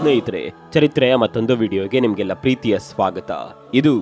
ಸ್ನೇಹಿತರೆ, ಚರಿತ್ರೆಯ ಮತ್ತೊಂದು ವಿಡಿಯೋಗೆ ನಿಮಗೆಲ್ಲ ಪ್ರೀತಿಯ ಸ್ವಾಗತ. ಇದು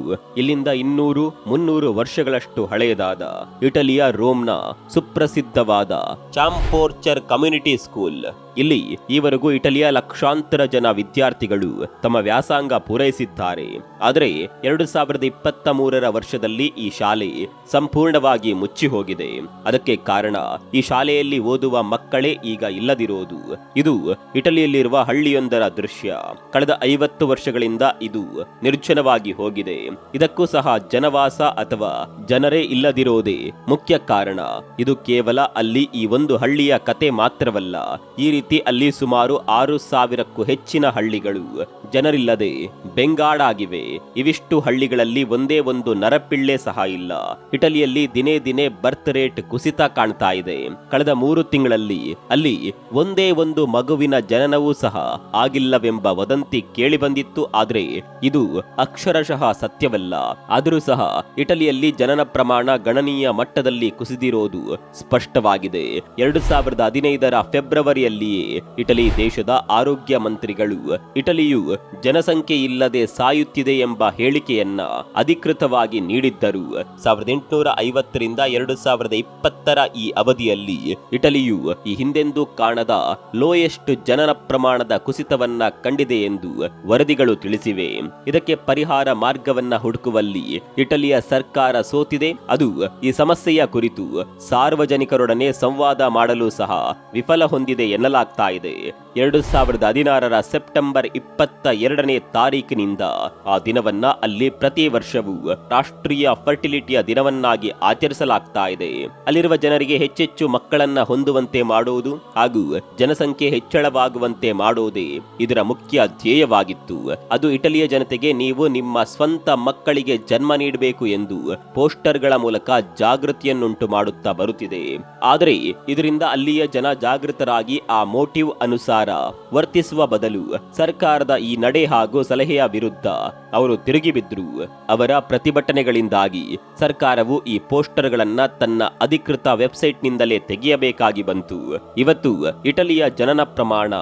ಇಲ್ಲಿಂದ ಇನ್ನೂರು ಮುನ್ನೂರು ವರ್ಷಗಳಷ್ಟು ಹಳೆಯದಾದ ಇಟಲಿಯ ರೋಮ್ನ ಸುಪ್ರಸಿದ್ಧವಾದ ಚಾಂಪೋರ್ಚರ್ ಕಮ್ಯುನಿಟಿ ಸ್ಕೂಲ್. ಇಲ್ಲಿ ಈವರೆಗೂ ಇಟಲಿಯ ಲಕ್ಷಾಂತರ ಜನ ವಿದ್ಯಾರ್ಥಿಗಳು ತಮ್ಮ ವ್ಯಾಸಂಗ ಪೂರೈಸಿದ್ದಾರೆ. ಆದರೆ ಎರಡು ಸಾವಿರದ ಇಪ್ಪತ್ತ ಮೂರರ ವರ್ಷದಲ್ಲಿ ಈ ಶಾಲೆ ಸಂಪೂರ್ಣವಾಗಿ ಮುಚ್ಚಿ ಹೋಗಿದೆ ಅದಕ್ಕೆ ಕಾರಣ ಈ ಶಾಲೆಯಲ್ಲಿ ಓದುವ ಮಕ್ಕಳೇ ಈಗ ಇಲ್ಲದಿರೋದು. ಇದು ಇಟಲಿಯಲ್ಲಿರುವ ಹಳ್ಳಿಯೊಂದರ ದೃಶ್ಯ. ಕಳೆದ ಐವತ್ತು ವರ್ಷಗಳಿಂದ ಇದು ನಿರ್ಜನವಾಗಿ ಹೋಗಿದೆ. ಇದಕ್ಕೂ ಸಹ ಜನವಾಸ ಅಥವಾ ಜನರೇ ಇಲ್ಲದಿರೋದೇ ಮುಖ್ಯ ಕಾರಣ. ಇದು ಕೇವಲ ಅಲ್ಲಿ ಈ ಒಂದು ಹಳ್ಳಿಯ ಕತೆ ಮಾತ್ರವಲ್ಲ, ಈ ಅಲ್ಲಿ ಸುಮಾರು ಆರು ಸಾವಿರಕ್ಕೂ ಹೆಚ್ಚಿನ ಹಳ್ಳಿಗಳು. ಜನರಿಲ್ಲದೆ ಬೆಂಗಾಡಾಗಿವೆ. ಇವಿಷ್ಟು ಹಳ್ಳಿಗಳಲ್ಲಿ ಒಂದೇ ಒಂದು ನರಪಿಳ್ಳೆ ಸಹ ಇಲ್ಲ. ಇಟಲಿಯಲ್ಲಿ ದಿನೇ ದಿನೇ ಬರ್ತ್ ರೇಟ್ ಕುಸಿತ ಕಾಣ್ತಾ ಇದೆ. ಕಳೆದ ಮೂರು ತಿಂಗಳಲ್ಲಿ ಅಲ್ಲಿ ಒಂದೇ ಒಂದು ಮಗುವಿನ ಜನನವೂ ಸಹ ಆಗಿಲ್ಲವೆಂಬ ವದಂತಿ ಕೇಳಿಬಂದಿತ್ತು. ಆದರೆ ಇದು ಅಕ್ಷರಶಃ ಸತ್ಯವಲ್ಲ. ಆದರೂ ಸಹ ಇಟಲಿಯಲ್ಲಿ ಜನನ ಪ್ರಮಾಣ ಗಣನೀಯ ಮಟ್ಟದಲ್ಲಿ ಕುಸಿದಿರೋದು ಸ್ಪಷ್ಟವಾಗಿದೆ. ಎರಡು ಸಾವಿರದ ಹದಿನೈದರ ಇಟಲಿ ದೇಶದ ಆರೋಗ್ಯ ಮಂತ್ರಿಗಳು. ಇಟಲಿಯು ಜನಸಂಖ್ಯೆ ಇಲ್ಲದೆ ಸಾಯುತ್ತಿದೆ ಎಂಬ ಹೇಳಿಕೆಯನ್ನ ಅಧಿಕೃತವಾಗಿ ನೀಡಿದ್ದರು. ಸಾವಿರದ ಎಂಟುನೂರ ಐವತ್ತರಿಂದ ಎರಡು ಸಾವಿರದ ಇಪ್ಪತ್ತರ ಈ ಅವಧಿಯಲ್ಲಿ ಇಟಲಿಯು ಈ ಹಿಂದೆಂದೂ ಕಾಣದ ಲೋಯೆಸ್ಟ್ ಜನನ ಪ್ರಮಾಣದ ಕುಸಿತವನ್ನ ಕಂಡಿದೆ ಎಂದು ವರದಿಗಳು ತಿಳಿಸಿವೆ. ಇದಕ್ಕೆ ಪರಿಹಾರ ಮಾರ್ಗವನ್ನ ಹುಡುಕುವಲ್ಲಿ ಇಟಲಿಯ ಸರ್ಕಾರ ಸೋತಿದೆ. ಅದು ಈ ಸಮಸ್ಯೆಯ ಕುರಿತು ಸಾರ್ವಜನಿಕರೊಡನೆ ಸಂವಾದ ಮಾಡಲು ಸಹ ವಿಫಲ ಹೊಂದಿದೆ ಎನ್ನಲಾಗ್ತಾ ಇದೆ. ಎರಡು ಸಾವಿರದ ಹದಿನಾರರ ಸೆಪ್ಟೆಂಬರ್ ಇಪ್ಪತ್ತ ಎರಡನೇ ತಾರೀಕಿನಿಂದ ಆ ದಿನವನ್ನ ಅಲ್ಲಿ ಪ್ರತಿ ವರ್ಷವೂ ರಾಷ್ಟ್ರೀಯ ಫರ್ಟಿಲಿಟಿಯ ದಿನವನ್ನಾಗಿ ಆಚರಿಸಲಾಗ್ತಾ ಇದೆ. ಅಲ್ಲಿರುವ ಜನರಿಗೆ ಹೆಚ್ಚೆಚ್ಚು ಮಕ್ಕಳನ್ನ ಹೊಂದುವಂತೆ ಮಾಡುವುದು ಹಾಗೂ ಜನಸಂಖ್ಯೆ ಹೆಚ್ಚಳವಾಗುವಂತೆ ಮಾಡುವುದೇ ಇದರ ಮುಖ್ಯ ಧ್ಯೇಯವಾಗಿತ್ತು. ಅದು ಇಟಲಿಯ ಜನತೆಗೆ ನೀವು ನಿಮ್ಮ ಸ್ವಂತ ಮಕ್ಕಳಿಗೆ ಜನ್ಮ ನೀಡಬೇಕು ಎಂದು ಪೋಸ್ಟರ್ಗಳ ಮೂಲಕ ಜಾಗೃತಿಯನ್ನುಂಟು ಮಾಡುತ್ತಾ ಬರುತ್ತಿದೆ. ಆದರೆ ಇದರಿಂದ ಅಲ್ಲಿಯ ಜನ ಜಾಗೃತರಾಗಿ ಆ ಮೋಟಿವ್ ಅನುಸಾರ ವರ್ತಿಸುವ ಬದಲು ಸರ್ಕಾರದ ಈ ನಡೆ ಹಾಗೂ ಸಲಹೆಯ ವಿರುದ್ಧ ಅವರು ತಿರುಗಿ ಬಿದ್ದರು ಅವರ ಪ್ರತಿಭಟನೆಗಳಿಂದಾಗಿ ಸರ್ಕಾರವು ಈ ಪೋಸ್ಟರ್ಗಳನ್ನ ತನ್ನ ಅಧಿಕೃತ ವೆಬ್ಸೈಟ್ನಿಂದಲೇ ತೆಗೆಯಬೇಕಾಗಿ ಬಂತು. ಇವತ್ತು ಇಟಲಿಯ ಜನನ ಪ್ರಮಾಣ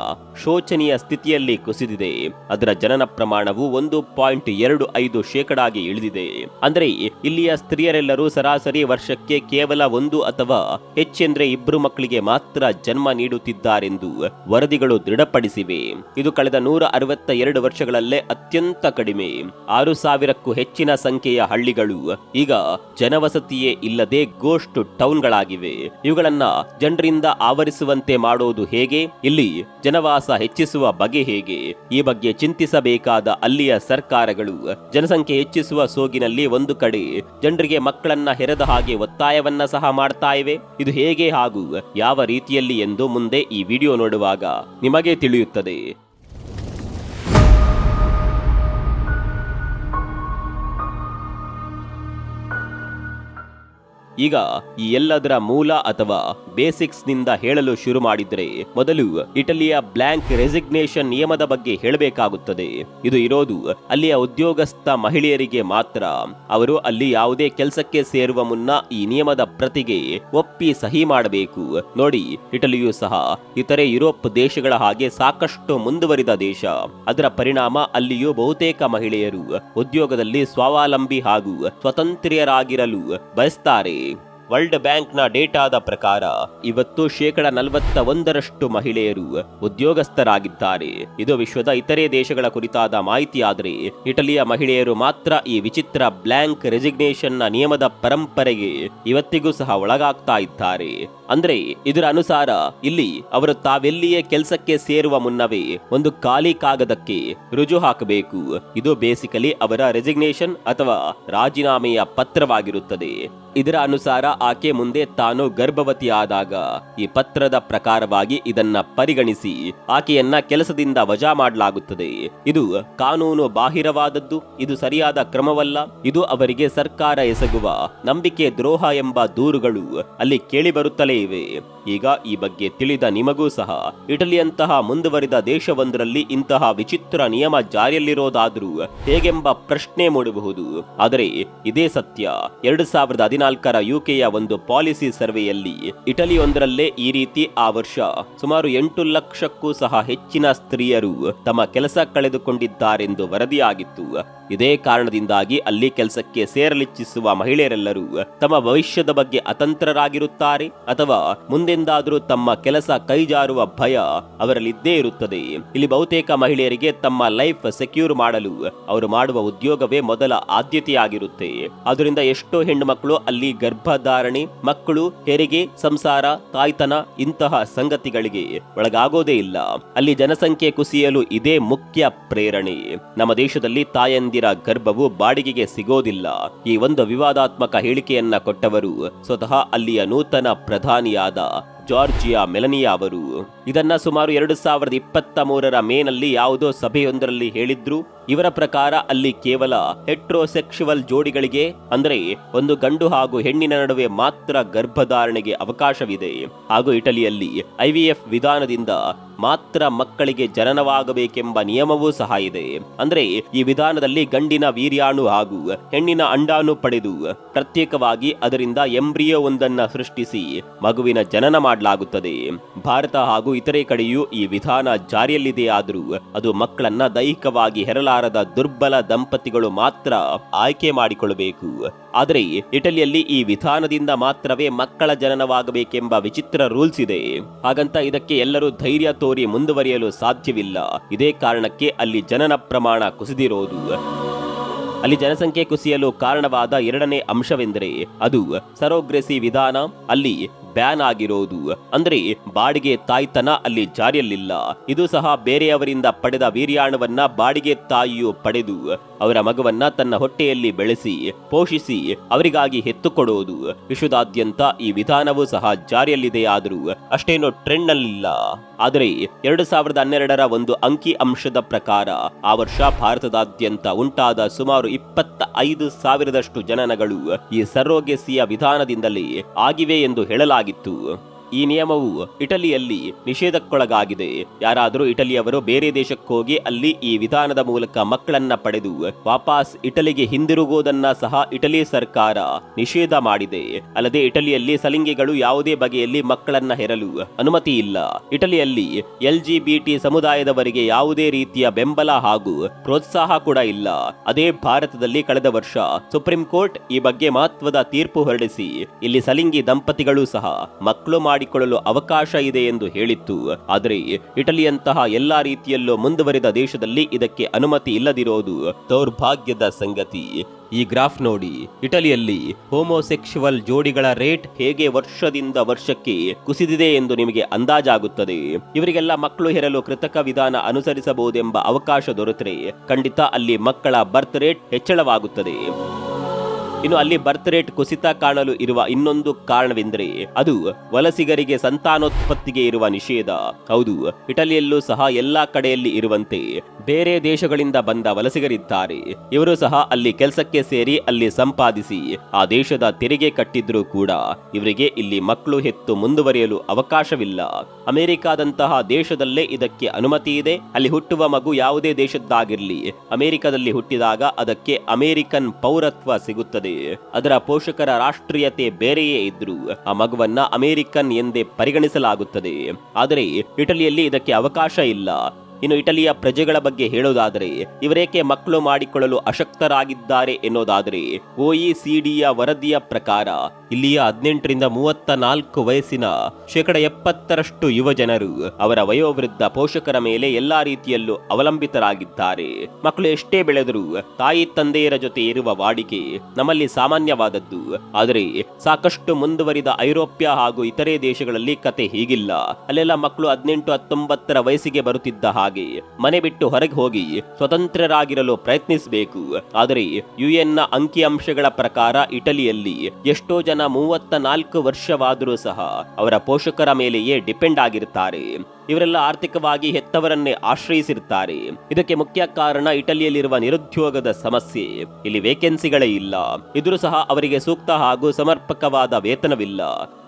ಶೋಚನೀಯ ಸ್ಥಿತಿಯಲ್ಲಿ ಕುಸಿದಿದೆ. ಅದರ ಜನನ ಪ್ರಮಾಣವು ಒಂದು ಪಾಯಿಂಟ್ ಎರಡು ಐದು ಶೇಕಡಾಗಿ ಇಳಿದಿದೆ. ಅಂದ್ರೆ ಇಲ್ಲಿಯ ಸ್ತ್ರೀಯರೆಲ್ಲರೂ ಸರಾಸರಿ ವರ್ಷಕ್ಕೆ ಕೇವಲ ಒಂದು ಅಥವಾ ಹೆಚ್ಚೆಂದ್ರೆ ಇಬ್ಬರು ಮಕ್ಕಳಿಗೆ ಮಾತ್ರ ಜನ್ಮ ನೀಡುತ್ತಿದ್ದಾರೆಂದು ವರದಿಗಳು ದೃಢಪಡಿಸಿವೆ. ಇದು ಕಳೆದ ನೂರ ಅರವತ್ತ ಎರಡು ವರ್ಷಗಳಲ್ಲೇ ಅತ್ಯಂತ ಕಡಿಮೆ. ಆರು ಸಾವಿರಕ್ಕೂ ಹೆಚ್ಚಿನ ಸಂಖ್ಯೆಯ ಹಳ್ಳಿಗಳು ಈಗ ಜನವಸತಿಯೇ ಇಲ್ಲದೆ ಗೋಸ್ಟ್ ಟೌನ್ಗಳಾಗಿವೆ. ಇವುಗಳನ್ನ ಜನರಿಂದ ಆವರಿಸುವಂತೆ ಮಾಡೋದು ಹೇಗೆ? ಇಲ್ಲಿ ಜನವಾಸ ಹೆಚ್ಚಿಸುವ ಬಗೆ ಹೇಗೆ? ಈ ಬಗ್ಗೆ ಚಿಂತಿಸಬೇಕಾದ ಅಲ್ಲಿಯ ಸರ್ಕಾರಗಳು ಜನಸಂಖ್ಯೆ ಹೆಚ್ಚಿಸುವ ಸೋಗಿನಲ್ಲಿ ಒಂದು ಕಡೆ ಜನರಿಗೆ ಮಕ್ಕಳನ್ನ ಹೆರದ ಹಾಗೆ ಒತ್ತಾಯವನ್ನ ಸಹ ಮಾಡ್ತಾ ಇವೆ. ಇದು ಹೇಗೆ ಹಾಗೂ ಯಾವ ರೀತಿಯಲ್ಲಿ ಎಂದು ಮುಂದೆ ಈ ವಿಡಿಯೋ ನೋಡುವಾಗ ನಿಮಗೆ ತಿಳಿಯುತ್ತದೆ. ಈಗ ಈ ಎಲ್ಲದರ ಮೂಲ ಅಥವಾ ಬೇಸಿಕ್ಸ್ನಿಂದ ಹೇಳಲು ಶುರು ಮಾಡಿದ್ರೆ ಮೊದಲು ಇಟಲಿಯ ಬ್ಲಾಂಕ್ ರೆಸಿಗ್ನೇಷನ್ ನಿಯಮದ ಬಗ್ಗೆ ಹೇಳಬೇಕಾಗುತ್ತದೆ. ಇದು ಇರೋದು ಅಲ್ಲಿಯ ಉದ್ಯೋಗಸ್ಥ ಮಹಿಳೆಯರಿಗೆ ಮಾತ್ರ. ಅವರು ಅಲ್ಲಿ ಯಾವುದೇ ಕೆಲಸಕ್ಕೆ ಸೇರುವ ಮುನ್ನ ಈ ನಿಯಮದ ಪ್ರತಿಗೆ ಒಪ್ಪಿ ಸಹಿ ಮಾಡಬೇಕು. ನೋಡಿ, ಇಟಲಿಯು ಸಹ ಇತರೆ ಯುರೋಪ್ ದೇಶಗಳ ಹಾಗೆ ಸಾಕಷ್ಟು ಮುಂದುವರಿದ ದೇಶ. ಅದರ ಪರಿಣಾಮ ಅಲ್ಲಿಯೂ ಬಹುತೇಕ ಮಹಿಳೆಯರು ಉದ್ಯೋಗದಲ್ಲಿ ಸ್ವಾವಲಂಬಿ ಹಾಗೂ ಸ್ವತಂತ್ರ್ಯರಾಗಿರಲು ಬಯಸ್ತಾರೆ. ವರ್ಲ್ಡ್ ಬ್ಯಾಂಕ್ನ ಡೇಟಾದ ಪ್ರಕಾರ ಇವತ್ತು ಶೇಕಡ ನಲವತ್ತ ಒಂದರಷ್ಟು ಮಹಿಳೆಯರು ಉದ್ಯೋಗಸ್ಥರಾಗಿದ್ದಾರೆ. ಇದು ವಿಶ್ವದ ಇತರೆ ದೇಶಗಳ ಕುರಿತಾದ ಮಾಹಿತಿಯಾದರೆ ಇಟಲಿಯ ಮಹಿಳೆಯರು ಮಾತ್ರ ಈ ವಿಚಿತ್ರ ಬ್ಲಾಂಕ್ ರೆಸಿಗ್ನೇಷನ್ನ ನಿಯಮದ ಪರಂಪರೆಗೆ ಇವತ್ತಿಗೂ ಸಹ ಒಳಗಾಗ್ತಾ ಇದ್ದಾರೆ. ಅಂದ್ರೆ ಇದರ ಅನುಸಾರ ಇಲ್ಲಿ ಅವರು ತಾವೆಲ್ಲಿಯೇ ಕೆಲಸಕ್ಕೆ ಸೇರುವ ಮುನ್ನವೇ ಒಂದು ಖಾಲಿ ಕಾಗದಕ್ಕೆ ರುಜು ಹಾಕಬೇಕು. ಇದು ಬೇಸಿಕಲಿ ಅವರ ರೆಸಿಗ್ನೇಷನ್ ಅಥವಾ ರಾಜೀನಾಮೆಯ ಪತ್ರವಾಗಿರುತ್ತದೆ. ಇದರ ಅನುಸಾರ ಆಕೆ ಮುಂದೆ ತಾನು ಗರ್ಭವತಿಯಾದಾಗ ಈ ಪತ್ರದ ಪ್ರಕಾರವಾಗಿ ಇದನ್ನ ಪರಿಗಣಿಸಿ ಆಕೆಯನ್ನ ಕೆಲಸದಿಂದ ವಜಾ ಮಾಡಲಾಗುತ್ತದೆ. ಇದು ಕಾನೂನು ಬಾಹಿರವಾದದ್ದು, ಇದು ಸರಿಯಾದ ಕ್ರಮವಲ್ಲ, ಇದು ಅವರಿಗೆ ಸರ್ಕಾರ ಎಸಗುವ ನಂಬಿಕೆ ದ್ರೋಹ ಎಂಬ ದೂರುಗಳು ಅಲ್ಲಿ ಕೇಳಿಬರುತ್ತಲೇ ಇವೆ. ಈಗ ಈ ಬಗ್ಗೆ ತಿಳಿದ ನಿಮಗೂ ಸಹ ಇಟಲಿಯಂತಹ ಮುಂದುವರಿದ ದೇಶವೊಂದರಲ್ಲಿ ಇಂತಹ ವಿಚಿತ್ರ ನಿಯಮ ಜಾರಿಯಲ್ಲಿರೋದಾದರೂ ಹೇಗೆಂಬ ಪ್ರಶ್ನೆ ಮೂಡಬಹುದು. ಆದರೆ ಇದೇ ಸತ್ಯ. ಎರಡು ಸಾವಿರದ ಹದಿನಾಲ್ಕರ ಯುಕೆಯ ಒಂದು ಪಾಲಿಸಿ ಸರ್ವೆಯಲ್ಲಿ ಇಟಲಿಯೊಂದರಲ್ಲೇ ಈ ರೀತಿ ಆ ವರ್ಷ ಸುಮಾರು ಎಂಟು ಲಕ್ಷಕ್ಕೂ ಸಹ ಹೆಚ್ಚಿನ ಸ್ತ್ರೀಯರು ತಮ್ಮ ಕೆಲಸ ಕಳೆದುಕೊಂಡಿದ್ದಾರೆಂದು ವರದಿಯಾಗಿತ್ತು. ಇದೇ ಕಾರಣದಿಂದಾಗಿ ಅಲ್ಲಿ ಕೆಲಸಕ್ಕೆ ಸೇರಲಿಚ್ಛಿಸುವ ಮಹಿಳೆಯರೆಲ್ಲರೂ ತಮ್ಮ ಭವಿಷ್ಯದ ಬಗ್ಗೆ ಅತಂತ್ರರಾಗಿರುತ್ತಾರೆ ಅಥವಾ ಮುಂದೆಂದಾದರೂ ತಮ್ಮ ಕೆಲಸ ಕೈಜಾರುವ ಭಯ ಅವರಲ್ಲಿದ್ದೇ ಇರುತ್ತದೆ. ಇಲ್ಲಿ ಬಹುತೇಕ ಮಹಿಳೆಯರಿಗೆ ತಮ್ಮ ಲೈಫ್ ಸೆಕ್ಯೂರ್ ಮಾಡಲು ಅವರು ಮಾಡುವ ಉದ್ಯೋಗವೇ ಮೊದಲ ಆದ್ಯತೆಯಾಗಿರುತ್ತೆ. ಅದರಿಂದ ಎಷ್ಟೋ ಹೆಣ್ಣು ಮಕ್ಕಳು ಅಲ್ಲಿ ಗರ್ಭಧಾರಣೆ, ಮಕ್ಕಳು, ಹೆರಿಗೆ, ಸಂಸಾರ, ತಾಯ್ತನ ಇಂತಹ ಸಂಗತಿಗಳಿಗೆ ಒಳಗಾಗೋದೇ ಇಲ್ಲ. ಅಲ್ಲಿ ಜನಸಂಖ್ಯೆ ಕುಸಿಯಲು ಇದೇ ಮುಖ್ಯ ಪ್ರೇರಣೆ. ನಮ್ಮ ದೇಶದಲ್ಲಿ ತಾಯಂದಿರ ಗರ್ಭವು ಬಾಡಿಗೆಗೆ ಸಿಗೋದಿಲ್ಲ. ಈ ಒಂದು ವಿವಾದಾತ್ಮಕ ಹೇಳಿಕೆಯನ್ನ ಕೊಟ್ಟವರು ಸ್ವತಃ ಅಲ್ಲಿಯ ನೂತನ ಪ್ರಧಾನಿಯಾದ ಜಾರ್ಜಿಯಾ ಮೆಲನಿಯಾ ಅವರು, ಇದನ್ನ ಸುಮಾರು ಎರಡು ಸಾವಿರದ ಇಪ್ಪತ್ತ ಮೂರರ ಮೇನಲ್ಲಿ ಯಾವುದೋ ಸಭೆಯೊಂದರಲ್ಲಿ ಹೇಳಿದ್ರು. ಇವರ ಪ್ರಕಾರ ಅಲ್ಲಿ ಕೇವಲ ಹೆಟ್ರೋಸೆಕ್ಷುವಲ್ ಜೋಡಿಗಳಿಗೆ, ಅಂದರೆ ಒಂದು ಗಂಡು ಹಾಗೂ ಹೆಣ್ಣಿನ ನಡುವೆ ಮಾತ್ರ ಗರ್ಭಧಾರಣೆಗೆ ಅವಕಾಶವಿದೆ. ಹಾಗೂ ಇಟಲಿಯಲ್ಲಿ ಐವಿಎಫ್ ವಿಧಾನದಿಂದ ಮಾತ್ರ ಮಕ್ಕಳಿಗೆ ಜನನವಾಗಬೇಕೆಂಬ ನಿಯಮವೂ ಸಹ ಇದೆ. ಅಂದ್ರೆ ಈ ವಿಧಾನದಲ್ಲಿ ಗಂಡಿನ ವೀರ್ಯಾಣು ಹಾಗೂ ಹೆಣ್ಣಿನ ಅಂಡಾಣು ಪಡೆದು ಪ್ರತ್ಯೇಕವಾಗಿ ಅದರಿಂದ ಎಂಬ್ರಿಯೋ ಒಂದನ್ನ ಸೃಷ್ಟಿಸಿ ಮಗುವಿನ ಜನನ ಮಾಡಲಾಗುತ್ತದೆ. ಭಾರತ ಹಾಗೂ ಇತರೆ ಕಡೆಯೂ ಈ ವಿಧಾನ ಜಾರಿಯಲ್ಲಿದೆ ಆದರೂ ಅದು ಮಕ್ಕಳನ್ನ ದೈಹಿಕವಾಗಿ ಹೆರಲಾರದ ದುರ್ಬಲ ದಂಪತಿಗಳು ಮಾತ್ರ ಆಯ್ಕೆ ಮಾಡಿಕೊಳ್ಳಬೇಕು. ಆದರೆ ಇಟಲಿಯಲ್ಲಿ ಈ ವಿಧಾನದಿಂದ ಮಾತ್ರವೇ ಮಕ್ಕಳ ಜನನವಾಗಬೇಕೆಂಬ ವಿಚಿತ್ರ ರೂಲ್ಸ್ ಇದೆ. ಹಾಗಂತ ಇದಕ್ಕೆ ಎಲ್ಲರೂ ಧೈರ್ಯ ತೋರಿ ಮುಂದುವರಿಯಲು ಸಾಧ್ಯವಿಲ್ಲ. ಇದೇ ಕಾರಣಕ್ಕೆ ಅಲ್ಲಿ ಜನನ ಪ್ರಮಾಣ ಕುಸಿದಿರೋದು. ಅಲ್ಲಿ ಜನಸಂಖ್ಯೆ ಕುಸಿಯಲು ಕಾರಣವಾದ ಎರಡನೇ ಅಂಶವೆಂದರೆ ಅದು ಸರೋಗ್ರೆಸಿ ವಿಧಾನ. ಅಲ್ಲಿ ಬ್ಯಾನ್ ಆಗಿರೋದು. ಅಂದ್ರೆ ಬಾಡಿಗೆ ತಾಯ್ತನ ಅಲ್ಲಿ ಜಾರಿಯಲ್ಲಿಲ್ಲ. ಇದು ಸಹ ಬೇರೆಯವರಿಂದ ಪಡೆದ ವೀರ್ಯಾಣವನ್ನ ಬಾಡಿಗೆ ತಾಯಿಯು ಪಡೆದು, ಅವರ ಮಗವನ್ನ ತನ್ನ ಹೊಟ್ಟೆಯಲ್ಲಿ ಬೆಳೆಸಿ, ಪೋಷಿಸಿ, ಅವರಿಗಾಗಿ ಹೆತ್ತುಕೊಡೋದು. ವಿಶ್ವದಾದ್ಯಂತ ಈ ವಿಧಾನವು ಸಹ ಜಾರಿಯಲ್ಲಿದೆ ಆದರೂ ಅಷ್ಟೇನು ಟ್ರೆಂಡ್ ನಲ್ಲಿಲ್ಲ ಆದರೆ ಎರಡು ಸಾವಿರದ ಹನ್ನೆರಡರ ಒಂದು ಅಂಕಿ ಅಂಶದ ಪ್ರಕಾರ ಆ ವರ್ಷ ಭಾರತದಾದ್ಯಂತ ಉಂಟಾದ ಸುಮಾರು ಇಪ್ಪತ್ತ ಐದು ಸಾವಿರದಷ್ಟು ಜನನಗಳು ಈ ಸರೋಗೆಸಿಯ ವಿಧಾನದಿಂದಲೇ ಆಗಿವೆ ಎಂದು ಹೇಳಲಾಗಿತ್ತು. ಈ ನಿಯಮವು ಇಟಲಿಯಲ್ಲಿ ನಿಷೇಧಕ್ಕೊಳಗಾಗಿದೆ. ಯಾರಾದರೂ ಇಟಲಿಯವರು ಬೇರೆ ದೇಶಕ್ಕೋಗಿ ಅಲ್ಲಿ ಈ ವಿಧಾನದ ಮೂಲಕ ಮಕ್ಕಳನ್ನ ಪಡೆದು ವಾಪಸ್ ಇಟಲಿಗೆ ಹಿಂದಿರುಗುವುದನ್ನ ಸಹ ಇಟಲಿ ಸರ್ಕಾರ ನಿಷೇಧ ಮಾಡಿದೆ. ಅಲ್ಲದೆ ಇಟಲಿಯಲ್ಲಿ ಸಲಿಂಗಿಗಳು ಯಾವುದೇ ಬಗೆಯಲ್ಲಿ ಮಕ್ಕಳನ್ನ ಹೆರಲು ಅನುಮತಿ ಇಲ್ಲ. ಇಟಲಿಯಲ್ಲಿ ಎಲ್ ಜಿ ಬಿ ಟಿ ಸಮುದಾಯದವರಿಗೆ ಯಾವುದೇ ರೀತಿಯ ಬೆಂಬಲ ಹಾಗೂ ಪ್ರೋತ್ಸಾಹ ಕೂಡ ಇಲ್ಲ. ಅದೇ ಭಾರತದಲ್ಲಿ ಕಳೆದ ವರ್ಷ ಸುಪ್ರೀಂ ಕೋರ್ಟ್ ಈ ಬಗ್ಗೆ ಮಹತ್ವದ ತೀರ್ಪು ಹೊರಡಿಸಿ, ಇಲ್ಲಿ ಸಲಿಂಗಿ ದಂಪತಿಗಳು ಸಹ ಮಕ್ಕಳು ಮಾಡಿಕೊಳ್ಳಲು ಅವಕಾಶ ಇದೆ ಎಂದು ಹೇಳಿತ್ತು. ಆದರೆ ಇಟಲಿಯಂತಹ ಎಲ್ಲಾ ರೀತಿಯಲ್ಲೂ ಮುಂದುವರಿದ ದೇಶದಲ್ಲಿ ಇದಕ್ಕೆ ಅನುಮತಿ ಇಲ್ಲದಿರೋದು ದೌರ್ಭಾಗ್ಯದ ಸಂಗತಿ. ಈ ಗ್ರಾಫ್ ನೋಡಿ, ಇಟಲಿಯಲ್ಲಿ ಹೋಮೋಸೆಕ್ಷುವಲ್ ಜೋಡಿಗಳ ರೇಟ್ ಹೇಗೆ ವರ್ಷದಿಂದ ವರ್ಷಕ್ಕೆ ಕುಸಿದಿದೆ ಎಂದು ನಿಮಗೆ ಅಂದಾಜಾಗುತ್ತದೆ. ಇವರಿಗೆಲ್ಲ ಮಕ್ಕಳು ಹೆರಲು ಕೃತಕ ವಿಧಾನ ಅನುಸರಿಸಬಹುದೆಂಬ ಅವಕಾಶ ದೊರೆತರೆ. ಖಂಡಿತ ಅಲ್ಲಿ ಮಕ್ಕಳ ಬರ್ತ್ ರೇಟ್ ಹೆಚ್ಚಳವಾಗುತ್ತದೆ. ಇನ್ನು ಅಲ್ಲಿ ಬರ್ತ್ ರೇಟ್ ಕುಸಿತ ಕಾಣಲು ಇರುವ ಇನ್ನೊಂದು ಕಾರಣವೆಂದರೆ ಅದು ವಲಸಿಗರಿಗೆ ಸಂತಾನೋತ್ಪತ್ತಿಗೆ ಇರುವ ನಿಷೇಧ. ಹೌದು, ಇಟಲಿಯಲ್ಲೂ ಸಹ ಎಲ್ಲಾ ಕಡೆಯಲ್ಲಿ ಇರುವಂತೆ ಬೇರೆ ದೇಶಗಳಿಂದ ಬಂದ ವಲಸಿಗರಿದ್ದಾರೆ. ಇವರು ಸಹ ಅಲ್ಲಿ ಕೆಲಸಕ್ಕೆ ಸೇರಿ ಅಲ್ಲಿ ಸಂಪಾದಿಸಿ, ಆ ದೇಶದ ತೆರಿಗೆ ಕಟ್ಟಿದ್ರೂ ಕೂಡ ಇವರಿಗೆ ಇಲ್ಲಿ ಮಕ್ಕಳು ಹೆತ್ತು ಮುಂದುವರಿಯಲು ಅವಕಾಶವಿಲ್ಲ. ಅಮೆರಿಕಾದಂತಹ ದೇಶದಲ್ಲೇ ಇದಕ್ಕೆ ಅನುಮತಿ ಇದೆ. ಅಲ್ಲಿ ಹುಟ್ಟುವ ಮಗು ಯಾವುದೇ ದೇಶದ್ದಾಗಿರಲಿ, ಅಮೆರಿಕದಲ್ಲಿ ಹುಟ್ಟಿದಾಗ ಅದಕ್ಕೆ ಅಮೆರಿಕನ್ ಪೌರತ್ವ ಸಿಗುತ್ತದೆ. ಅದರ ಪೋಷಕರ ರಾಷ್ಟ್ರೀಯತೆ ಬೇರೆಯೇ ಇದ್ರೂ ಆ ಮಗುವನ್ನ ಅಮೆರಿಕನ್ ಎಂದೇ ಪರಿಗಣಿಸಲಾಗುತ್ತದೆ. ಆದರೆ ಇಟಲಿಯಲ್ಲಿ ಇದಕ್ಕೆ ಅವಕಾಶ ಇಲ್ಲ. ಇನ್ನು ಇಟಲಿಯ ಪ್ರಜೆಗಳ ಬಗ್ಗೆ ಹೇಳೋದಾದರೆ, ಇವರೇಕೆ ಮಕ್ಕಳು ಮಾಡಿಕೊಳ್ಳಲು ಅಶಕ್ತರಾಗಿದ್ದಾರೆ ಎನ್ನುವುದಾದರೆ ಒಇಸಿಡಿಯ ವರದಿಯ ಪ್ರಕಾರ ಇಲ್ಲಿಯ ಹದಿನೆಂಟರಿಂದ ಮೂವತ್ತ ನಾಲ್ಕು ವಯಸ್ಸಿನ ಶೇಕಡ ಎಪ್ಪತ್ತರಷ್ಟು ಯುವ ಜನರು ಅವರ ವಯೋವೃದ್ಧ ಪೋಷಕರ ಮೇಲೆ ಎಲ್ಲಾ ರೀತಿಯಲ್ಲೂ ಅವಲಂಬಿತರಾಗಿದ್ದಾರೆ. ಮಕ್ಕಳು ಎಷ್ಟೇ ಬೆಳೆದರೂ ತಾಯಿ ತಂದೆಯರ ಜೊತೆ ಇರುವ ವಾಡಿಕೆ ನಮ್ಮಲ್ಲಿ ಸಾಮಾನ್ಯವಾದದ್ದು. ಆದರೆ ಸಾಕಷ್ಟು ಮುಂದುವರಿದ ಐರೋಪ್ಯ ಹಾಗೂ ಇತರೆ ದೇಶಗಳಲ್ಲಿ ಕತೆ ಹೀಗಿಲ್ಲ. ಅಲ್ಲೆಲ್ಲ ಮಕ್ಕಳು ಹದಿನೆಂಟು ಹತ್ತೊಂಬತ್ತರ ವಯಸ್ಸಿಗೆ ಬರುತ್ತಿದ್ದ ಮನೆ ಬಿಟ್ಟು ಹೊರಗೆ ಹೋಗಿ ಸ್ವತಂತ್ರರಾಗಿರಲು ಪ್ರಯತ್ನಿಸಬೇಕು. ಆದರೆ ಯುಎನ್ನ ಅಂಕಿಅಂಶಗಳ ಪ್ರಕಾರ ಇಟಲಿಯಲ್ಲಿ ಎಷ್ಟೋ ಜನ ಮೂವತ್ತ ನಾಲ್ಕು ವರ್ಷವಾದರೂ ಸಹ ಅವರ ಪೋಷಕರ ಮೇಲೆಯೇ ಡಿಪೆಂಡ್ ಆಗಿರುತ್ತಾರೆ. ಇವರೆಲ್ಲ ಆರ್ಥಿಕವಾಗಿ ಹೆತ್ತವರನ್ನೇ ಆಶ್ರಯಿಸಿರ್ತಾರೆ ಇದಕ್ಕೆ ಮುಖ್ಯ ಕಾರಣ ಇಟಲಿಯಲ್ಲಿರುವ ನಿರುದ್ಯೋಗದ ಸಮಸ್ಯೆ. ಇಲ್ಲಿ ವೇಕೆನ್ಸಿಗಳೇ ಇಲ್ಲ. ಇದ್ರೂ ಸಹ ಅವರಿಗೆ ಸೂಕ್ತ ಹಾಗೂ ಸಮರ್ಪಕವಾದ ವೇತನವಿಲ್ಲ.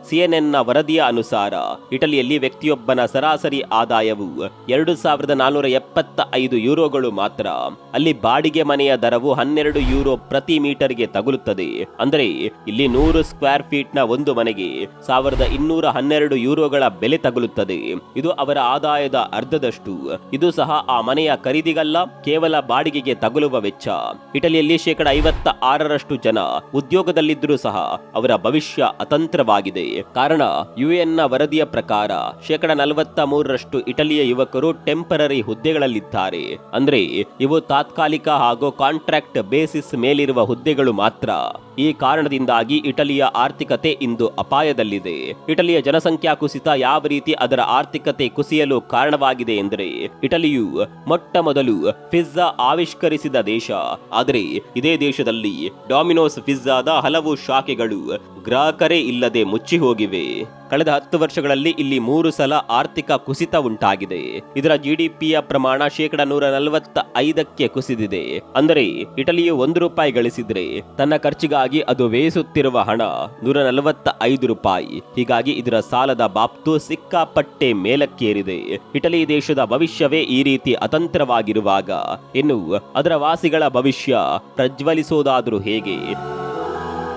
ಸಿಎನ್ಎನ್ನ ವರದಿಯ ಅನುಸಾರ ಇಟಲಿಯಲ್ಲಿ ವ್ಯಕ್ತಿಯೊಬ್ಬನ ಸರಾಸರಿ ಆದಾಯವು ಎರಡು ಸಾವಿರದ ನಾನೂರ ಎಪ್ಪತ್ತ ಐದು ಯೂರೋಗಳು ಮಾತ್ರ. ಅಲ್ಲಿ ಬಾಡಿಗೆ ಮನೆಯ ದರವು ಹನ್ನೆರಡು ಯೂರೋ ಪ್ರತಿ ಮೀಟರ್ಗೆ ತಗುಲುತ್ತದೆ. ಅಂದರೆ ಇಲ್ಲಿ ನೂರು ಸ್ಕ್ವೇರ್ನ ಒಂದು ಮನೆಗೆ ಸಾವಿರದ ಇನ್ನೂರ ಹನ್ನೆರಡು ಯೂರೋಗಳ ಬೆಲೆ ತಗುಲುತ್ತದೆ. ಇದು ಅವರ ಆದಾಯದ ಅರ್ಧದಷ್ಟು. ಇದು ಸಹ ಆ ಮನೆಯ ಖರೀದಿಗಲ್ಲ, ಕೇವಲ ಬಾಡಿಗೆಗೆ ತಗುಲುವ ವೆಚ್ಚ. ಇಟಲಿಯಲ್ಲಿ ಶೇಕಡ ಐವತ್ತ ಆರರಷ್ಟು ಜನ ಉದ್ಯೋಗದಲ್ಲಿದ್ದರೂ ಸಹ ಅವರ ಭವಿಷ್ಯ ಅತಂತ್ರವಾಗಿದೆ. ಕಾರಣ, ಯುಎನ್ನ ವರದಿಯ ಪ್ರಕಾರ ಶೇಕಡ ನಲವತ್ತ ಮೂರರಷ್ಟು ಇಟಲಿಯ ಯುವಕರು ಟೆಂಪರರಿ ಹುದ್ದೆಗಳಲ್ಲಿದ್ದಾರೆ. ಅಂದ್ರೆ, ಇವು ತಾತ್ಕಾಲಿಕ ಹಾಗೂ ಕಾಂಟ್ರಾಕ್ಟ್ ಬೇಸಿಸ್ ಮೇಲಿರುವ ಹುದ್ದೆಗಳು ಮಾತ್ರ. ಈ ಕಾರಣದಿಂದಾಗಿ ಇಟಲಿಯ ಆರ್ಥಿಕತೆ ಇಂದು ಅಪಾಯದಲ್ಲಿದೆ. ಇಟಲಿಯ ಜನಸಂಖ್ಯಾ ಕುಸಿತ ಯಾವ ರೀತಿ ಅದರ ಆರ್ಥಿಕತೆ ಕುಸಿಯಲು ಕಾರಣವಾಗಿದೆ ಎಂದರೆ ಇಟಲಿಯು ಮೊಟ್ಟ ಮೊದಲು ಪಿಜ್ಜಾ ಆವಿಷ್ಕರಿಸಿದ ದೇಶ. ಆದರೆ ಇದೇ ದೇಶದಲ್ಲಿ ಡಾಮಿನೋಸ್ ಪಿಜ್ಜಾದ ಹಲವು ಶಾಖೆಗಳು ಗ್ರಾಹಕರೇ ಇಲ್ಲದೆ ಮುಚ್ಚಿ ಹೋಗಿವೆ ಕಳೆದ ಹತ್ತು ವರ್ಷಗಳಲ್ಲಿ ಇಲ್ಲಿ ಮೂರು ಸಲ ಆರ್ಥಿಕ ಕುಸಿತ ಉಂಟಾಗಿದೆ. ಇದರ ಜಿಡಿಪಿಯ ಪ್ರಮಾಣ ಶೇಕಡ ನೂರ ನಲವತ್ತ ಐದಕ್ಕೆ ಕುಸಿದಿದೆ. ಅಂದರೆ ಇಟಲಿಯು ಒಂದು ರೂಪಾಯಿ ಗಳಿಸಿದ್ರೆ ತನ್ನ ಖರ್ಚಿಗಾಗಿ ಅದು ವ್ಯಯಿಸುತ್ತಿರುವ ಹಣ ನೂರ ನಲವತ್ತ ಐದು ರೂಪಾಯಿ. ಹೀಗಾಗಿ ಇದರ ಸಾಲದ ಬಾಪ್ತು ಸಿಕ್ಕಾಪಟ್ಟೆ ಮೇಲಕ್ಕೇರಿದೆ. ಇಟಲಿ ದೇಶದ ಭವಿಷ್ಯವೇ ಈ ರೀತಿ ಅತಂತ್ರವಾಗಿರುವಾಗ, ಇನ್ನು ಅದರ ವಾಸಿಗಳ ಭವಿಷ್ಯ ಪ್ರಜ್ವಲಿಸೋದಾದರೂ ಹೇಗೆ?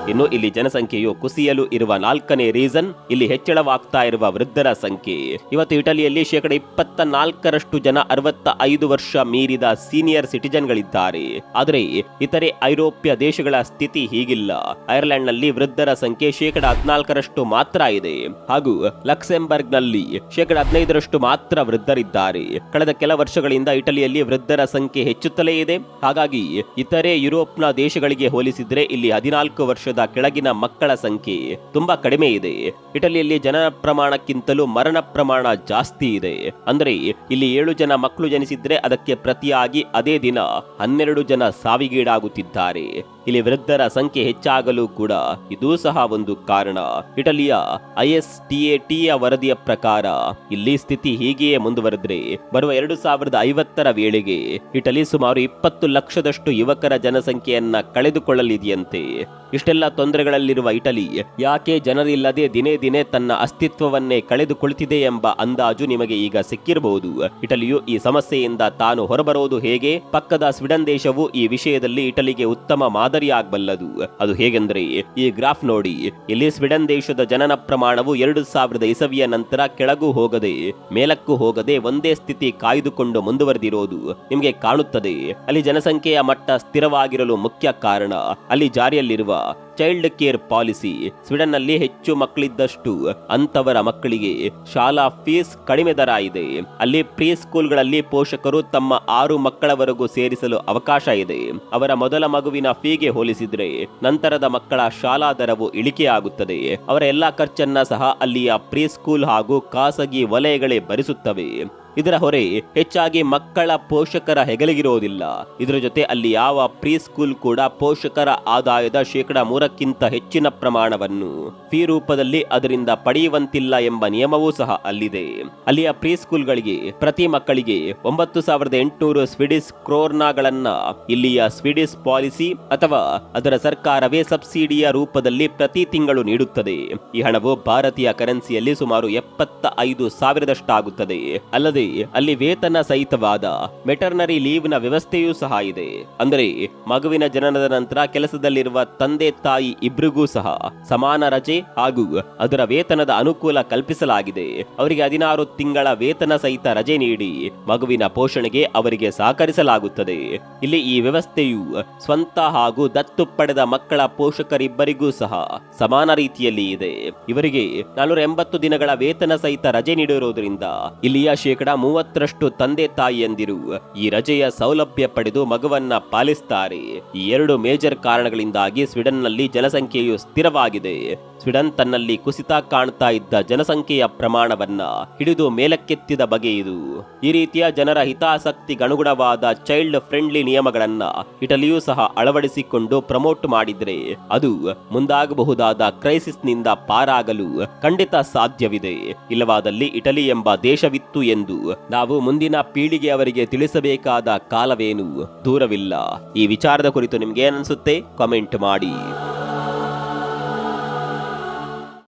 ಇನ್ನು ಇಲ್ಲಿ ಜನಸಂಖ್ಯೆಯು ಕುಸಿಯಲು ಇರುವ ನಾಲ್ಕನೇ ರೀಸನ್, ಇಲ್ಲಿ ಹೆಚ್ಚಳವಾಗ್ತಾ ಇರುವ ವೃದ್ಧರ ಸಂಖ್ಯೆ. ಇವತ್ತು ಇಟಲಿಯಲ್ಲಿ ಶೇಕಡ ಇಪ್ಪತ್ತ ನಾಲ್ಕರಷ್ಟು ಜನ ಅರವತ್ತ ಐದು ವರ್ಷ ಮೀರಿದ ಸೀನಿಯರ್ ಸಿಟಿಜನ್ಗಳಿದ್ದಾರೆ. ಆದರೆ ಇತರೆ ಐರೋಪ್ಯ ದೇಶಗಳ ಸ್ಥಿತಿ ಹೀಗಿಲ್ಲ. ಐರ್ಲೆಂಡ್ನಲ್ಲಿ ವೃದ್ಧರ ಸಂಖ್ಯೆ ಶೇಕಡ ಹದಿನಾಲ್ಕರಷ್ಟು ಮಾತ್ರ ಇದೆ. ಹಾಗೂ ಲಕ್ಸೆಂಬರ್ಗ್ನಲ್ಲಿ ಶೇಕಡ ಹದಿನೈದರಷ್ಟು ಮಾತ್ರ ವೃದ್ಧರಿದ್ದಾರೆ. ಕಳೆದ ಕೆಲ ವರ್ಷಗಳಿಂದ ಇಟಲಿಯಲ್ಲಿ ವೃದ್ಧರ ಸಂಖ್ಯೆ ಹೆಚ್ಚುತ್ತಲೇ ಇದೆ. ಹಾಗಾಗಿ ಇತರೆ ಯುರೋಪ್ನ ದೇಶಗಳಿಗೆ ಹೋಲಿಸಿದ್ರೆ ಇಲ್ಲಿ ಹದಿನಾಲ್ಕು ವರ್ಷದ ಕೆಳಗಿನ ಮಕ್ಕಳ ಸಂಖ್ಯೆ ತುಂಬಾ ಕಡಿಮೆ ಇದೆ. ಇಟಲಿಯಲ್ಲಿ ಜನ ಪ್ರಮಾಣಕ್ಕಿಂತಲೂ ಮರಣ ಪ್ರಮಾಣ ಜಾಸ್ತಿ ಇದೆ. ಅಂದ್ರೆ ಇಲ್ಲಿ ಏಳು ಜನ ಮಕ್ಕಳು ಜನಿಸಿದ್ರೆ ಅದಕ್ಕೆ ಪ್ರತಿಯಾಗಿ ಅದೇ ದಿನ ಹನ್ನೆರಡು ಜನ ಸಾವಿಗೀಡಾಗುತ್ತಿದ್ದಾರೆ. ಇಲ್ಲಿ ವೃದ್ಧರ ಸಂಖ್ಯೆ ಹೆಚ್ಚಾಗಲು ಕೂಡ ಇದೂ ಸಹ ಒಂದು ಕಾರಣ. ಇಟಲಿಯ ಐಎಸ್ ಟಿಎಟಿಯ ವರದಿಯ ಪ್ರಕಾರ ಇಲ್ಲಿ ಸ್ಥಿತಿ ಹೀಗೆಯೇ ಮುಂದುವರೆದ್ರೆ ಬರುವ ಎರಡು ಸಾವಿರದ ಐವತ್ತರ ವೇಳೆಗೆ ಇಟಲಿ ಸುಮಾರು ಇಪ್ಪತ್ತು ಲಕ್ಷದಷ್ಟು ಯುವಕರ ಜನಸಂಖ್ಯೆಯನ್ನ ಕಳೆದುಕೊಳ್ಳಲಿದೆಯಂತೆ. ಇಷ್ಟೆಲ್ಲ ತೊಂದರೆಗಳಲ್ಲಿರುವ ಇಟಲಿ, ಯಾಕೆ ಜನರಿಲ್ಲದೆ ದಿನೇ ದಿನೇ ತನ್ನ ಅಸ್ತಿತ್ವವನ್ನೇ ಕಳೆದುಕೊಳ್ತಿದೆ ಎಂಬ ಅಂದಾಜು ನಿಮಗೆ ಈಗ ಸಿಕ್ಕಿರಬಹುದು. ಇಟಲಿಯು ಈ ಸಮಸ್ಯೆಯಿಂದ ತಾನು ಹೊರಬರೋದು ಹೇಗೆ? ಪಕ್ಕದ ಸ್ವೀಡನ್ ದೇಶವು ಈ ವಿಷಯದಲ್ಲಿ ಇಟಲಿಗೆ ಉತ್ತಮ ಮಾದರಿಯಾಗಬಲ್ಲದು. ಅದು ಹೇಗೆಂದರೆ, ಈ ಗ್ರಾಫ್ ನೋಡಿ. ಇಲ್ಲಿ ಸ್ವೀಡನ್ ದೇಶದ ಜನನ ಪ್ರಮಾಣವು ಎರಡು ಸಾವಿರದ ಇಸವಿಯ ನಂತರ ಕೆಳಗೂ ಹೋಗದೆ, ಮೇಲಕ್ಕೂ ಹೋಗದೆ ಒಂದೇ ಸ್ಥಿತಿ ಕಾಯ್ದುಕೊಂಡು ಮುಂದುವರೆದಿರೋದು ನಿಮಗೆ ಕಾಣುತ್ತದೆ. ಅಲ್ಲಿ ಜನಸಂಖ್ಯೆಯ ಮಟ್ಟ ಸ್ಥಿರವಾಗಿರಲು ಮುಖ್ಯ ಕಾರಣ. ಅಲ್ಲಿ ಜಾರಿಯಲ್ಲಿರುವ ಚೈಲ್ಡ್ ಕೇರ್ ಪಾಲಿಸಿ. ಸ್ವೀಡನ್ನಲ್ಲಿ ಹೆಚ್ಚು ಮಕ್ಕಳಿದ್ದಷ್ಟು ಅಂತವರ ಮಕ್ಕಳಿಗೆ ಶಾಲಾ ಫೀಸ್ ಕಡಿಮೆ ದರ ಇದೆ. ಅಲ್ಲಿ ಪ್ರೀ ಸ್ಕೂಲ್ಗಳಲ್ಲಿ ಪೋಷಕರು ತಮ್ಮ ಆರು ಮಕ್ಕಳವರೆಗೂ ಸೇರಿಸಲು ಅವಕಾಶ ಇದೆ. ಅವರ ಮೊದಲ ಮಗುವಿನ ಫೀಗೆ ಹೋಲಿಸಿದ್ರೆ ನಂತರದ ಮಕ್ಕಳ ಶಾಲಾ ದರವು ಇಳಿಕೆಯಾಗುತ್ತದೆ. ಅವರ ಎಲ್ಲಾ ಖರ್ಚನ್ನ ಸಹ ಅಲ್ಲಿಯ ಪ್ರೀ ಸ್ಕೂಲ್ ಹಾಗೂ ಖಾಸಗಿ ವಲಯಗಳೇ ಭರಿಸುತ್ತವೆ. ಇದರ ಹೊರೆ ಹೆಚ್ಚಾಗಿ ಮಕ್ಕಳ ಪೋಷಕರ ಹೆಗಲಿಗಿರೋದಿಲ್ಲ ಇದರ ಜೊತೆ ಅಲ್ಲಿ ಯಾವ ಪ್ರೀ ಸ್ಕೂಲ್ ಕೂಡ ಪೋಷಕರ ಆದಾಯದ ಶೇಕಡ ಮೂರಕ್ಕಿಂತ ಹೆಚ್ಚಿನ ಪ್ರಮಾಣವನ್ನು ಫೀ ರೂಪದಲ್ಲಿ ಅದರಿಂದ ಪಡೆಯುವಂತಿಲ್ಲ ಎಂಬ ನಿಯಮವೂ ಸಹ ಅಲ್ಲಿದೆ. ಅಲ್ಲಿಯ ಪ್ರೀ ಸ್ಕೂಲ್ಗಳಿಗೆ ಪ್ರತಿ ಮಕ್ಕಳಿಗೆ ಒಂಬತ್ತು ಸಾವಿರದ ಎಂಟುನೂರು ಸ್ವಿಡಿಸ್ ಕ್ರೋರ್ನಾಗಳನ್ನ ಇಲ್ಲಿಯ ಸ್ವಿಡಿಸ್ ಪಾಲಿಸಿ ಅಥವಾ ಅದರ ಸರ್ಕಾರವೇ ಸಬ್ಸಿಡಿಯ ರೂಪದಲ್ಲಿ ಪ್ರತಿ ತಿಂಗಳು ನೀಡುತ್ತದೆ. ಈ ಹಣವು ಭಾರತೀಯ ಕರೆನ್ಸಿಯಲ್ಲಿ ಸುಮಾರು ಎಪ್ಪತ್ತ ಐದು ಸಾವಿರದಷ್ಟಾಗುತ್ತದೆ. ಅಲ್ಲದೆ ಅಲ್ಲಿ ವೇತನ ಸಹಿತವಾದ ಮೆಟರ್ನರಿ ಲೀವ್ನ ವ್ಯವಸ್ಥೆಯೂ ಸಹ ಇದೆ. ಅಂದರೆ, ಮಗುವಿನ ಜನನದ ನಂತರ ಕೆಲಸದಲ್ಲಿರುವ ತಂದೆ ತಾಯಿ ಇಬ್ರಿಗೂ ಸಹ ಸಮಾನ ರಜೆ ಹಾಗೂ ಅದರ ವೇತನದ ಅನುಕೂಲ ಕಲ್ಪಿಸಲಾಗಿದೆ. ಅವರಿಗೆ ಹದಿನಾರು ತಿಂಗಳ ವೇತನ ಸಹಿತ ರಜೆ ನೀಡಿ ಮಗುವಿನ ಪೋಷಣೆಗೆ ಅವರಿಗೆ ಸಹಕರಿಸಲಾಗುತ್ತದೆ. ಇಲ್ಲಿ ಈ ವ್ಯವಸ್ಥೆಯು ಸ್ವಂತ ಹಾಗೂ ದತ್ತು ಪಡೆದ ಮಕ್ಕಳ ಪೋಷಕರಿಬ್ಬರಿಗೂ ಸಹ ಸಮಾನ ರೀತಿಯಲ್ಲಿ ಇದೆ. ಇವರಿಗೆ ನಾನೂರ ಎಂಬತ್ತು ದಿನಗಳ ವೇತನ ಸಹಿತ ರಜೆ ನೀಡಿರುವುದರಿಂದ ಇಲ್ಲಿಯ ಶೇಕಡ ಮೂವತ್ತರಷ್ಟು ತಂದೆ ತಾಯಿಯಂದಿರು ಈ ರಜೆಯ ಸೌಲಭ್ಯ ಪಡೆದು ಮಗುವನ್ನ ಪಾಲಿಸ್ತಾರೆ. ಈ ಎರಡು ಮೇಜರ್ ಕಾರಣಗಳಿಂದಾಗಿ ಸ್ವೀಡನ್ನಲ್ಲಿ ಜನಸಂಖ್ಯೆಯು ಸ್ಥಿರವಾಗಿದೆ. ಸ್ವೀಡನ್ ತನ್ನಲ್ಲಿ ಕುಸಿತ ಕಾಣ್ತಾ ಇದ್ದ ಜನಸಂಖ್ಯೆಯ ಪ್ರಮಾಣವನ್ನ ಹಿಡಿದು ಮೇಲಕ್ಕೆತ್ತಿದ ಬಗೆಯಿದು ಈ ರೀತಿಯ ಜನರ ಹಿತಾಸಕ್ತಿಗನುಗುಣವಾದ ಚೈಲ್ಡ್ ಫ್ರೆಂಡ್ಲಿ ನಿಯಮಗಳನ್ನ ಇಟಲಿಯೂ ಸಹ ಅಳವಡಿಸಿಕೊಂಡು ಪ್ರಮೋಟ್ ಮಾಡಿದ್ರೆ ಅದು ಮುಂದಾಗಬಹುದಾದ ಕ್ರೈಸಿಸ್ನಿಂದ ಪಾರಾಗಲು ಖಂಡಿತ ಸಾಧ್ಯವಿದೆ. ಇಲ್ಲವಾದಲ್ಲಿ ಇಟಲಿ ಎಂಬ ದೇಶವಿತ್ತು ಎಂದು ನಾವು ಮುಂದಿನ ಪೀಳಿಗೆಯವರಿಗೆ ತಿಳಿಸಬೇಕಾದ ಕಾಲವೇನು ದೂರವಿಲ್ಲ. ಈ ವಿಚಾರದ ಕುರಿತು ನಿಮ್ಗೆ ಏನನ್ಸುತ್ತೆ ಕಾಮೆಂಟ್ ಮಾಡಿ.